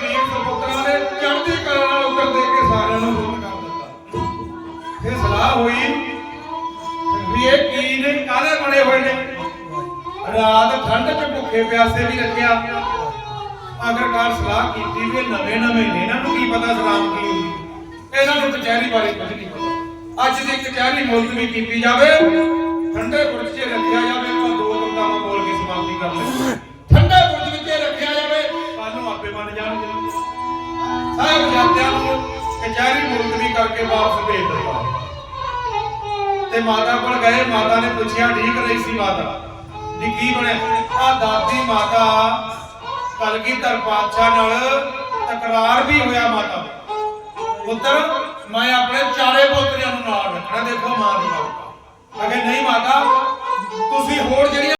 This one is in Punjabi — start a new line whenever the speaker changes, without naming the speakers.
ਵੀਰ ਸਪੁੱਤਰਾਂ ਨੇ ਚੜ੍ਹਦੀ ਕਲਾ ਨਾਲ ਉੱਤਰ ਦੇ ਕੇ ਸਾਰਿਆਂ ਨੂੰ ਮੁਕਤ ਕਰ ਦਿੱਤਾ। ਫਿਰ ਸਲਾਹ ਹੋਈ ਵੀ ਇਹ ਕੀ ਨੇ, ਕਾਹਦੇ ਬਣੇ ਹੋਏ ਨੇ? ਰਾਤ ਠੰਡ 'ਚ ਭੁੱਖੇ ਪਿਆਸੇ ਵੀ ਰੱਖਿਆ। ਆਖਰਕਾਰ ਸਲਾਹ ਕੀਤੀ ਵੀ ਨਵੇਂ ਨਵੇਂ ਨੇ ਇਹਨਾਂ ਨੂੰ ਕੀ ਪਤਾ ਸਲਾਮ ਕੀ ਹੋਈ? ਇਹਨਾਂ ਨੂੰ ਕਚਹਿਰੀ ਬਾਰੇ ਕੁਝ ਨਹੀਂ ਪਤਾ। ਅੱਜ ਦੀ ਕਚਹਿਰੀ ਮੁਲਤਵੀ ਕੀਤੀ ਜਾਵੇ, ਠੰਡੇ ਸਾਹਿਬ ਜਾਂਦਿਆਂ ਨੂੰ ਕਚਹਿਰੀ ਮੁਲਤਵੀ ਕਰਕੇ ਵਾਪਸ ਭੇਜ ਦਿੱਤਾ। ਤੇ ਮਾਤਾ ਕੋਲ ਗਏ, ਮਾਤਾ ਨੇ ਪੁੱਛਿਆ, ਠੀਕ ਰਹੀ ਸੀ ਮਾਤਾ? ਵੀ ਕੀ ਬਣਿਆ? ਆ ਦਾਦੀ ਮਾਤਾ ਕਲਗੀਧਰ ਪਾਤਸ਼ਾਹ ਨਾਲ ਤਕਰਾਰ ਵੀ ਹੋਇਆ ਮਾਤਾ ਪੁੱਤਰ, ਮੈਂ ਆਪਣੇ ਚਾਰੇ ਪੋਤਰਿਆਂ ਨੂੰ ਨਾਲ ਰੱਖਣਾ, ਦੇਖੋ ਮਾਂ ਦੀ ਮਮਤਾ ਅਗੇ ਨਹੀਂ ਮਾਤਾ, ਤੁਸੀਂ ਹੋਰ ਜਿਹੜੀਆਂ